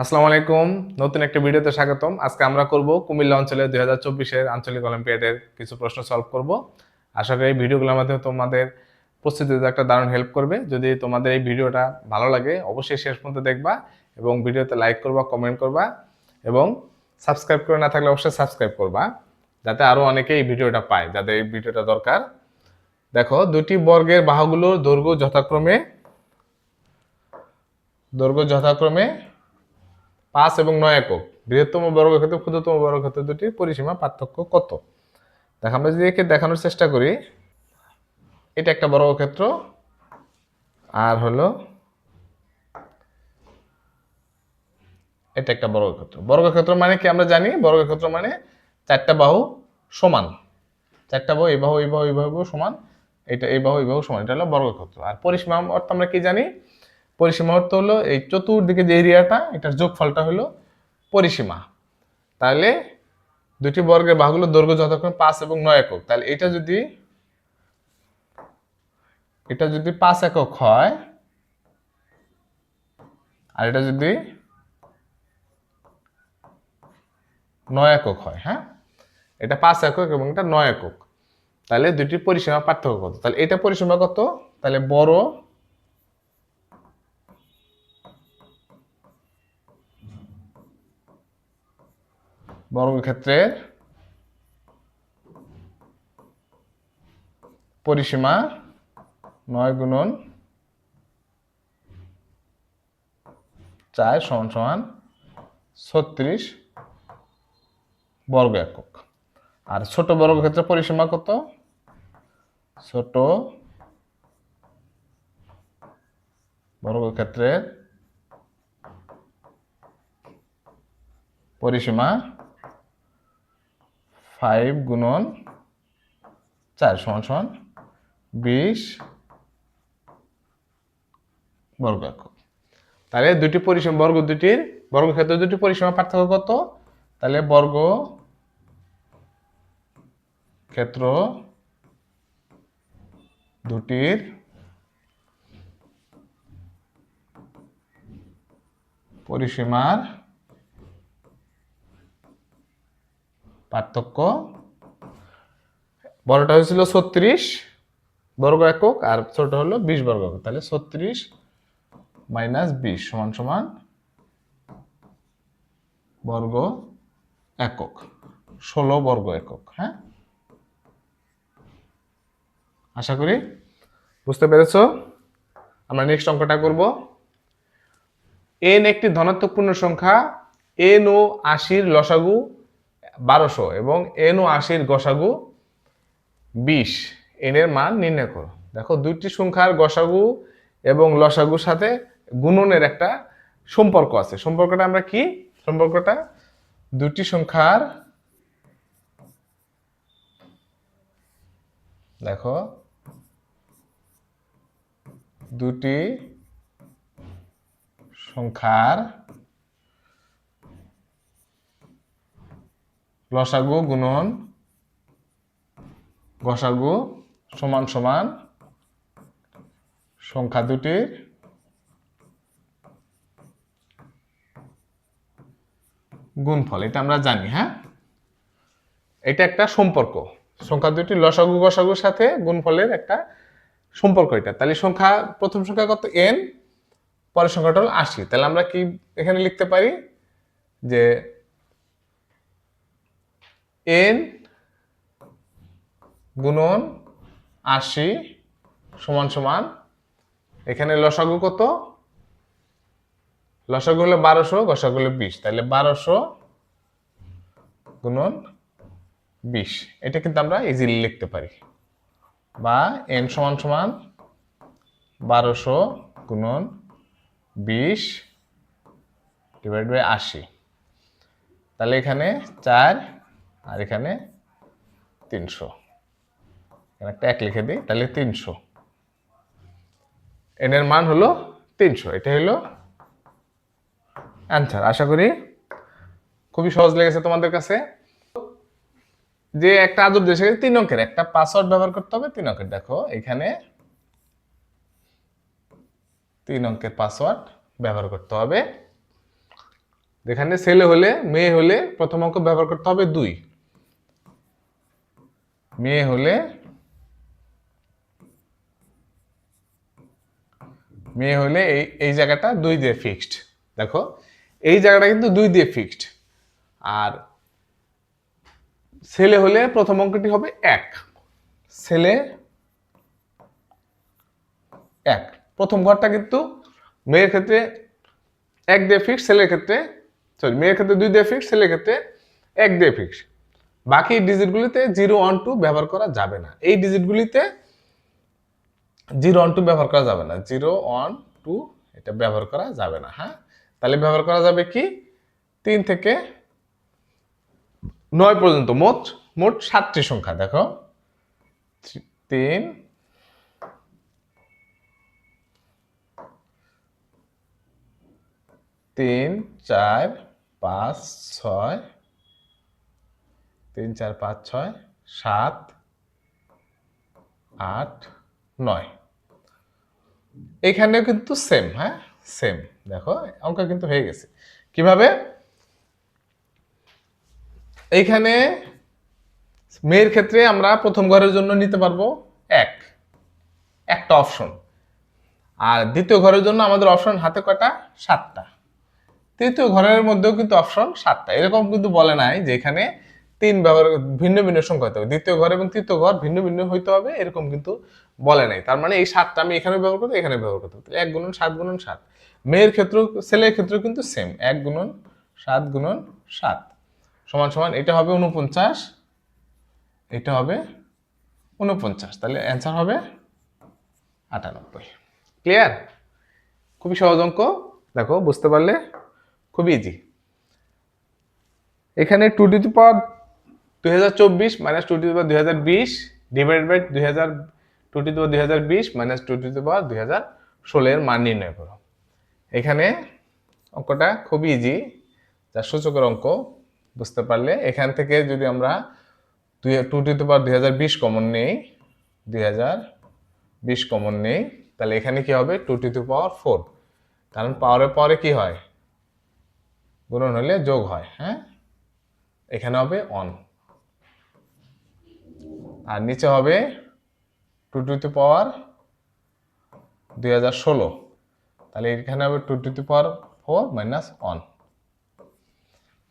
আসসালামু আলাইকুম। নতুন একটা ভিডিওতে স্বাগতম। আজকে আমরা করব কুমিল্লা অঞ্চলে দুই হাজার চব্বিশের আঞ্চলিক অলিম্পিয়াডের কিছু প্রশ্ন সলভ করব। আশা করি এই ভিডিওগুলোর মাধ্যমে তোমাদের প্রস্তুতিতে একটা দারুণ হেল্প করবে। যদি তোমাদের এই ভিডিওটা ভালো লাগে, অবশ্যই শেষ পর্যন্ত দেখবা এবং ভিডিওতে লাইক করবা কমেন্ট করবা এবং সাবস্ক্রাইব করে না থাকলে অবশ্যই সাবস্ক্রাইব করবা, যাতে আরও অনেকে এই ভিডিওটা পায়, যাদের এই ভিডিওটা দরকার। দেখো, দুটি বর্গের বাহুগুলোর দৈর্ঘ্য যথাক্রমে দৈর্ঘ্য যথাক্রমে পাঁচ এবং নয় একক। বৃহত্তম বর্গক্ষেত্র ক্ষুদ্রতম বর্গক্ষেত্র দুটি পরিসীমা পার্থক্য কত? দেখো, আমরা যদি একে দেখানোর চেষ্টা করি, এটা একটা বর্গক্ষেত্র আর হলো এটা একটা বর্গক্ষেত্র বর্গক্ষেত্র মানে কি? আমরা জানি বর্গক্ষেত্র মানে চারটা বাহু সমান। চারটা বাহু, এই বাহু এই বাহু এই বাহু সমান, এটা, এই বাহু এই বাহু সমান, এটা হলো বর্গক্ষেত্র আর পরিসীমা অর্থ আমরা কি জানি? পরিসীমা অর্থ হলো এই চতুর্দিকে যে এরিয়াটা, এটার যোগফলটা হলো পরিসীমা। তাহলে দুটি বর্গের বাহুগুলো দৈর্ঘ্য যথাক্রমে পাঁচ এবং নয় একক। তাহলে এটা যদি এটা যদি পাঁচ একক হয়, আর এটা যদি নয় একক হয় হ্যাঁ? এটা পাঁচ একক এবং এটা নয় একক। তাহলে দুটি পরিসীমা পার্থক্য কত? তাহলে এটা পরিসীমা কত? তাহলে বড় বর্গক্ষেত্রের পরিসীমা নয় গুণন চার সমান সমান ছত্রিশ বর্গ একক। আর ছোট বর্গক্ষেত্রের পরিসীমা কত? ছোট বর্গক্ষেত্রের পরিসীমা ফাইভ গুণন চার সমান সমান বিশ বর্গ একক তাহলে দুটি পরিসীমা, বর্গ দুটির বর্গক্ষেত্র দুটি পরিসীমা পার্থক্য কত? তাহলে বর্গ ক্ষেত্র দুটির পরিসীমার পার্থক্য? বড়টা হয়েছিল ছত্রিশ বর্গ একক আর ছোট হলো বিশ বর্গ একক। তাহলে ছত্রিশ মাইনাস বিশ সমান সমান বর্গ একক। ষোলো বর্গ একক হ্যাঁ? আশা করি বুঝতে পেরেছ? আমরা নেক্সট অঙ্কটা করব। এন একটি ধনাত্মক পূর্ণ সংখ্যা এন ও আশির লসাগু বারোশো এবং এন ও আশির গসাগু বিশ। এন এর মান নির্ণয় করো। দেখো, দুইটি সংখ্যার গসাগু এবং লসাগুর সাথে গুণনের একটা সম্পর্ক আছে। সম্পর্কটা আমরা কি? সম্পর্কটা দুটি সংখ্যার দেখো দুটি সংখ্যার লসাগু গুণন গসাগু সমান সমান সংখ্যা দুটির গুণফল। এটা আমরা জানি হ্যাঁ? এটা একটা সম্পর্ক। সংখ্যা দুটি লসাগু গসাগুর সাথে গুণফলের একটা সম্পর্ক এটা। তাহলে সংখ্যা, প্রথম সংখ্যা কত? এন পরের সংখ্যাটা হলো আশি। তাহলে আমরা কি এখানে লিখতে পারি? যে এন গুণন আশি সমান সমান, এখানে লসাগু কত? লসাগু হলো বারোশো, গসাগু হলো বিশ, তাহলে বারোশো গুণন বিশ। এটা কিন্তু আমরা ইজিলি লিখতে পারি। বা এন সমান সমান বারোশো গুণন বিশ ডিভাইড বাই আশি। তাহলে এখানে চার আর এখানে তিনশো। এখানে একটা এক লিখে দিই, তাহলে তিনশো। এন এর মান হলো তিনশো এটা হলো অ্যান্সার আশা করি খুবই সহজ লেগেছে তোমাদের কাছে। যে একটা আদর দেশে তিন অঙ্কের, একটা পাসওয়ার্ড ব্যবহার করতে হবে, তিন অঙ্কের। দেখো, এখানে তিন অঙ্কের পাসওয়ার্ড ব্যবহার করতে হবে। যেখানে ছেলে হলে, মেয়ে হলে প্রথম অঙ্ক ব্যবহার করতে হবে দুই। মেয়ে হলে মেয়ে হলে এই এই জায়গাটা দুই দিয়ে ফিক্সড দেখো, এই জায়গাটা কিন্তু দুই দিয়ে ফিক্সড আর ছেলে হলে প্রথম অঙ্কটি হবে এক। ছেলে এক। প্রথম ঘরটা কিন্তু মেয়ের ক্ষেত্রে এক দিয়ে ফিক্স ছেলের ক্ষেত্রে সরি মেয়ের ক্ষেত্রে দুই দিয়ে ফিক্স ছেলের ক্ষেত্রে এক দিয়ে ফিক্স বাকি ডিজিটগুলিতে জিরো ওয়ান টু ব্যবহার করা যাবে না। এই ডিজিটগুলিতে জিরো ওয়ান টু ব্যবহার করা যাবে না। জিরো ওয়ান টু এটা ব্যবহার করা যাবে না হ্যাঁ? তাহলে ব্যবহার করা যাবে কি? তিন থেকে নয় পর্যন্ত, মোট মোট সাতটি সংখ্যা, দেখো। তিন তিন, চার, পাঁচ, ছয় তিন, চার, পাঁচ, ছয়, সাত, আট, নয়। এখানেও কিন্তু সেম হ্যাঁ? সেম দেখো, অঙ্ক কিন্তু হয়ে গেছে। কীভাবে? এইখানে মেয়ের ক্ষেত্রে আমরা প্রথম ঘরের জন্য নিতে পারব এক। একটা অপশন আর দ্বিতীয় ঘরের জন্য আমাদের অপশন হাতে কটা সাতটা। তৃতীয় ঘরের মধ্যেও কিন্তু অপশন সাতটা। এরকম কিন্তু বলে নাই যে এখানে তিন ব্যবহার, ভিন্ন ভিন্ন সংখ্যা হতে হবে। দ্বিতীয় ঘর এবং তৃতীয় ঘর ভিন্ন ভিন্ন হইতে হবে, এরকম কিন্তু বলে নাই। তার মানে এই সাতটা আমি এখানে ব্যবহার করতে এখানে ব্যবহার করতে এক গুণন সাত গুণন সাত। মেয়ের ক্ষেত্রেও ছেলের ক্ষেত্রেও কিন্তু সেম এক গুণন সাত গুণন সাত। সমান সমান, এটা হবে উনপঞ্চাশ এটা হবে উনপঞ্চাশ তাহলে অ্যান্সার হবে আটানব্বই। ক্লিয়ার খুবই সহজ অঙ্ক। দেখো, বুঝতে পারলে খুবই ইজি এখানে টু টু দি পাওয়ার দুই হাজার চব্বিশ minus two to the power হাজার বিশ ডিভাইড বাই দুই হাজার টু টু দি পাওয়ার হাজার বিশ minus two to the power হাজার ষোলোর মান নির্ণয় করো। এখানে অঙ্কটা খুবই ইজি যা সূচকের অঙ্ক, বুঝতে পারলে এখান থেকে যদি আমরা দুই টু টু দি পাওয়ার হাজার বিশ কমন নেই, দুই হাজার বিশ কমন নেই, তাহলে এখানে কি হবে? টু টু পাওয়ার ফোর কারণ পাওয়ারের পরে কি হয়? গুণন হলে যোগ হয় হ্যাঁ? এখানে হবে অন আর নিচে হবে টু টু টু পাওয়ার দুই হাজার ষোলো। তাহলে এখানে হবে two two to power four minus one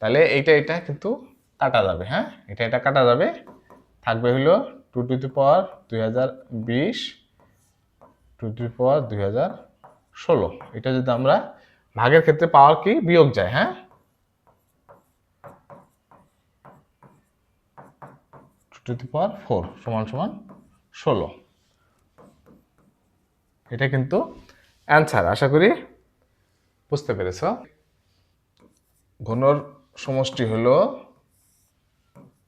তাহলে এইটা এটা কিন্তু কাটা যাবে হ্যাঁ? এটা এটা কাটা যাবে। থাকবে হলো টু টু টু পাওয়ার দুই হাজার বিশ টু টু পাওয়ার দুই হাজার ষোলো। এটা যদি আমরা ভাগের ক্ষেত্রে পাওয়ার কি বিয়োগ যায় হ্যাঁ? টু টু পাওয়ার ফোর সমান সমান ষোলো। এটা কিন্তু অ্যান্সার, আশা করি বুঝতে পেরেছ। ঘনর সমষ্টি হলো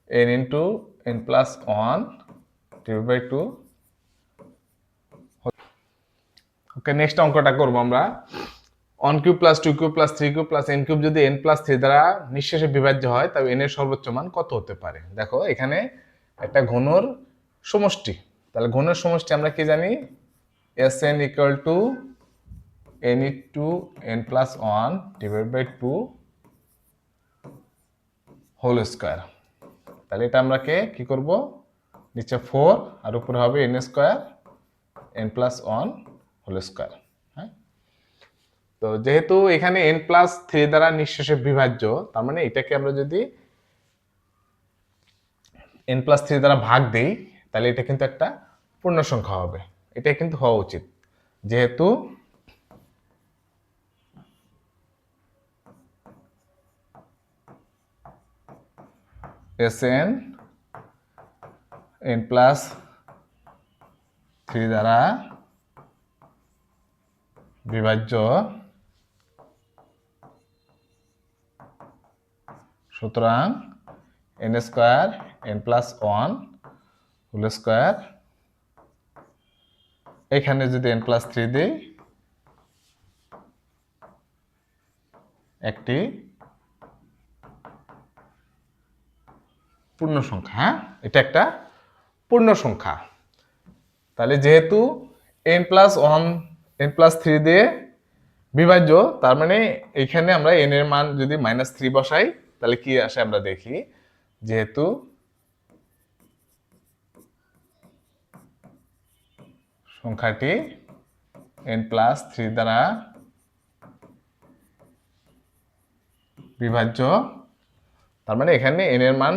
n into n plus one divide by two okay next অঙ্কটা করব আমরা। One cube plus two cube plus three cube plus n cube যদি এন প্লাস থ্রি দ্বারা নিঃশেষে বিভাজ্য হয় তবে এন এর সর্বোচ্চ মান কত হতে পারে? দেখো, এখানে একটা ঘনর সমষ্টি। তাহলে ঘনের সমষ্টি আমরা কি জানি? S n equal to n into n plus one divide by two whole square তাহলে এটা আমরাকে কি? করব? নিচে ফোর আর উপরে হবে n square n plus one whole square হ্যাঁ? তো যেহেতু এখানে এন প্লাস থ্রি দ্বারা নিঃশেষে বিভাজ্য, তার মানে এটাকে আমরা যদি এন প্লাস থ্রি দ্বারা ভাগ দেই, তাহলে এটা কিন্তু একটা পূর্ণ সংখ্যা হবে। এটা কিন্তু হওয়া উচিত। যেহেতু S n n plus three দ্বারা বিভাজ্য সুতরাং n square n plus one whole square এখানে যদি এন প্লাস থ্রি দিই, একটি পূর্ণ সংখ্যা হ্যাঁ? এটা একটা পূর্ণ সংখ্যা। তাহলে যেহেতু n plus one n plus three দিয়ে বিভাজ্য, তার মানে এখানে আমরা এন এর মান যদি মাইনাস থ্রি বসাই, তাহলে কি আসে আমরা দেখি? যেহেতু সংখ্যাটি এন প্লাস থ্রি দ্বারা বিভাজ্য। তার মানে এখানে এন এর মান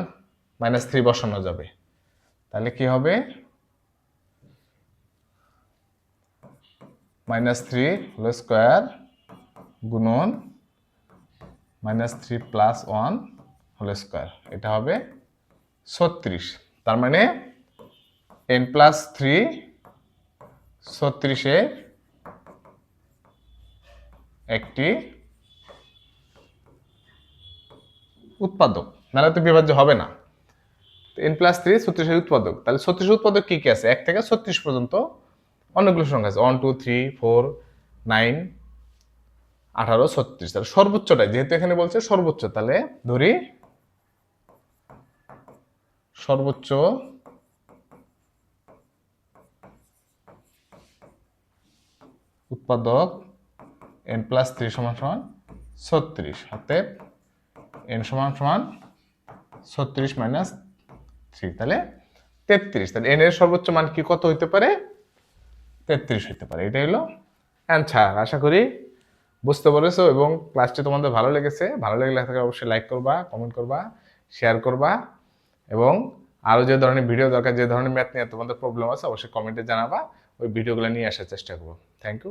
মাইনাস থ্রি বসানো যাবে। তাহলে কি হবে? মাইনাস থ্রি হোল স্কোয়ার গুণন minus three plus one whole square এটা হবে ছত্রিশ। তার মানে এন প্লাস থ্রি ছত্রিশে একটি উৎপাদক। নাহলে তো বিভাজ্য হবে না। এন প্লাস থ্রি ছত্রিশের উৎপাদক। তাহলে ছত্রিশের উৎপাদক কি কি আছে? এক থেকে ছত্রিশ পর্যন্ত অনেকগুলো সংখ্যা আছে। One two three four nine আঠারো, ছত্রিশ। তাহলে সর্বোচ্চটাই, যেহেতু এখানে বলছে সর্বোচ্চ, তাহলে ধরি সর্বোচ্চ উৎপাদক এন প্লাস থ্রি সমান সমান ছত্রিশ। অতএব এন সমান সমান ছত্রিশ মাইনাস থ্রি তাহলে তেত্রিশ। তাহলে এন এর সর্বোচ্চ মান কি কত হইতে পারে? তেত্রিশ হইতে পারে। এটাই হলো অ্যান্সার আশা করি বুঝতে পেরেছ এবং ক্লাসটি তোমাদের ভালো লেগেছে। ভালো লাগলে থাকলে অবশ্যই লাইক করবা কমেন্ট করবা শেয়ার করবা এবং আরও যে ধরনের ভিডিও দরকার, যে ধরনের ম্যাথ নিয়ে তোমাদের প্রবলেম আছে, অবশ্যই কমেন্টে জানাবা। ওই ভিডিওগুলো নিয়ে আসার চেষ্টা করব। Thank you